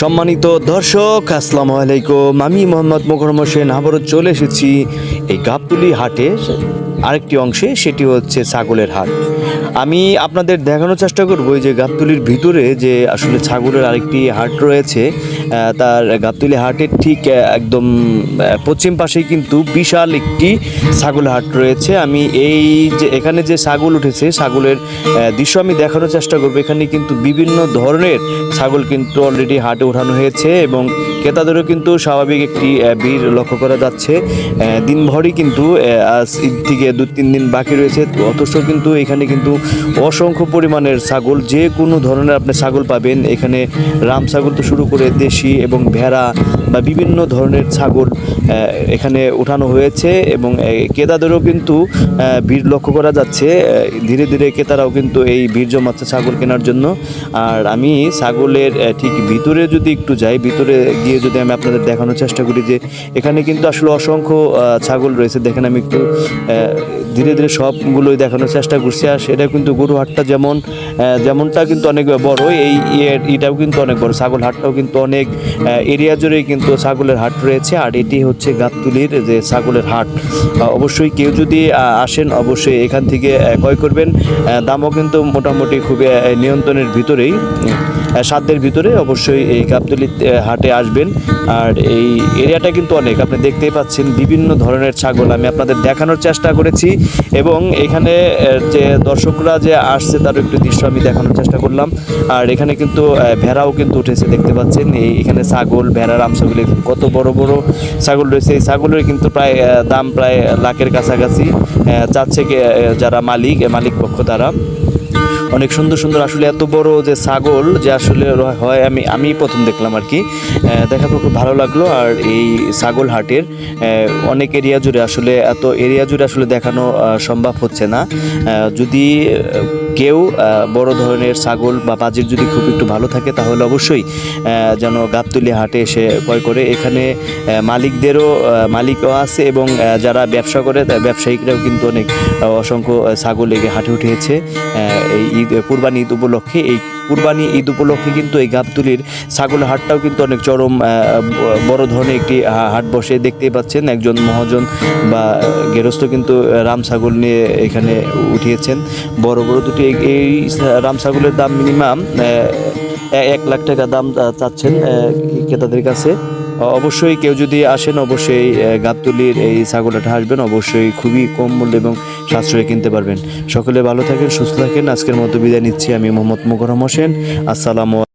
সম্মানিত দর্শক, আসসালামু আলাইকুম। আমি মোহাম্মদ মোকরম হোসেন। আবারও চলে এসেছি এই গাবতুলি হাটের আরেকটি অংশে, সেটি হচ্ছে ছাগলের হাট। আমি আপনাদের দেখানোর চেষ্টা করব যে গাবতুলির ভিতরে যে আসলে ছাগলের আরেকটি হাট রয়েছে তার গাবতুলি হাটের ঠিক একদম পশ্চিম পাশেই কিন্তু বিশাল একটি ছাগল হাট রয়েছে। আমি এই যে, এখানে যে ছাগল উঠেছে, ছাগলের দৃশ্য আমি দেখানোর চেষ্টা করব। এখানে কিন্তু বিভিন্ন ধরনের ছাগল কিন্তু অলরেডি হাটে ওঠানো হয়েছে এবং ক্রেতাদেরও কিন্তু স্বাভাবিক একটি ভিড় লক্ষ্য করা যাচ্ছে। দিনভরই কিন্তু আজ থেকে দু তিন দিন বাকি রয়েছে। অথচ কিন্তু এখানে কিন্তু অসংখ্য পরিমাণের ছাগল যে কোনো ধরনের আপনি ছাগল পাবেন। এখানে রাম ছাগল তো শুরু করে দেশি এবং ভেড়া বা বিভিন্ন ধরনের ছাগল এখানে ওঠানো হয়েছে এবং আহ, ক্রেতাদেরও কিন্তু ভিড় লক্ষ্য করা যাচ্ছে। ধীরে ধীরে ক্রেতারাও কিন্তু এই ভিড় জমাচ্ছে ছাগল কেনার জন্য। আর আমি ছাগলের ঠিক ভিতরে যদি একটু যাই ভিতরে গিয়ে যদি আমি আপনাদের দেখানোর চেষ্টা করি যে এখানে কিন্তু আসলে অসংখ্য ছাগল রয়েছে। দেখেন আমি একটু ধীরে ধীরে সবগুলোই দেখানোর চেষ্টা করছি। আর সেটা কিন্তু গরু হাটটা যেমন যেমনটা কিন্তু অনেক বড় এই ইয়ে- এটাও কিন্তু অনেক বড়। ছাগল হাটটাও কিন্তু অনেক এরিয়া জুড়েই কিন্তু ছাগলের হাট রয়েছে। আর এটি হচ্ছে গাবতুলির যে ছাগলের হাট। অবশ্যই কেউ যদি আসেন, অবশ্যই এখান থেকে ক্রয় করবেন। দামও কিন্তু মোটামুটি খুবই নিয়ন্ত্রণের ভিতরেই। সাধ্যের ভিতরে অবশ্যই এই গাবতলি হাটে আসবেন। আর এই এরিয়াটা কিন্তু অনেক। আপনি দেখতেই পাচ্ছেন বিভিন্ন ধরনের ছাগল। আমি আপনাদের দেখানোর চেষ্টা করেছি এবং এখানে যে দর্শকরা যে আসছে তার একটু দৃশ্য আমি দেখানোর চেষ্টা করলাম। আর এখানে কিন্তু ভেড়াও কিন্তু উঠেছে, দেখতে পাচ্ছেন। এই এখানে ছাগল ভেড়ার রামছাগল কত বড় বড় ছাগল রয়েছে। এই ছাগলের কিন্তু প্রায় দাম প্রায় লাখের কাছাকাছি চাচ্ছে যারা মালিক মালিক পক্ষ তারা। অনেক সুন্দর সুন্দর আসলে এত বড় যে ছাগল যে আসলে হয় আমি আমি প্রথম দেখলাম আর কি। দেখার খুব ভালো লাগল আর এই ছাগল হাটের অনেক এরিয়া জুড়ে আসলে এত এরিয়া জুড়ে আসলে দেখানো সম্ভব হচ্ছে না। যদি কেউ বড় ধরনের ছাগল বা বাজেট যদি খুব একটু ভালো থাকে, তাহলে অবশ্যই যেন গাবতলি হাটে এসে ক্রয় করে। এখানে মালিকদেরও মালিকও আছে এবং যারা ব্যবসা করে, ব্যবসায়িকরাও কিন্তু অনেক অসংখ্য ছাগল লেগে হাটে উঠেছে। এই ঈদ কুরবানি ঈদ উপলক্ষে, এই কুরবানি ঈদ উপলক্ষে কিন্তু এই গাবতুলির ছাগলের হাটটাও কিন্তু অনেক চরম বড় ধরনের একটি হাট বসে দেখতেই পাচ্ছেন। একজন মহাজন বা গেরস্থ কিন্তু রাম ছাগল নিয়ে এখানে উঠিয়েছেন। বড় বড় দুটি এই- রাম ছাগলের দাম মিনিমাম এক লাখ টাকা দাম চাচ্ছেন ক্রেতাদের কাছে। অবশ্যই কেউ যদি আসেন, অবশ্যই গাবতুলির এই ছাগলটা আসবেন অবশ্যই খুবই কম মূল্যে এবং সাশ্রয়ে কিনতে পারবেন। সকলে ভালো থাকেন, সুস্থ থাকেন। আজকের মতো বিদায় নিচ্ছি আমি মোহাম্মদ মুকরম হোসেন। আসসালামু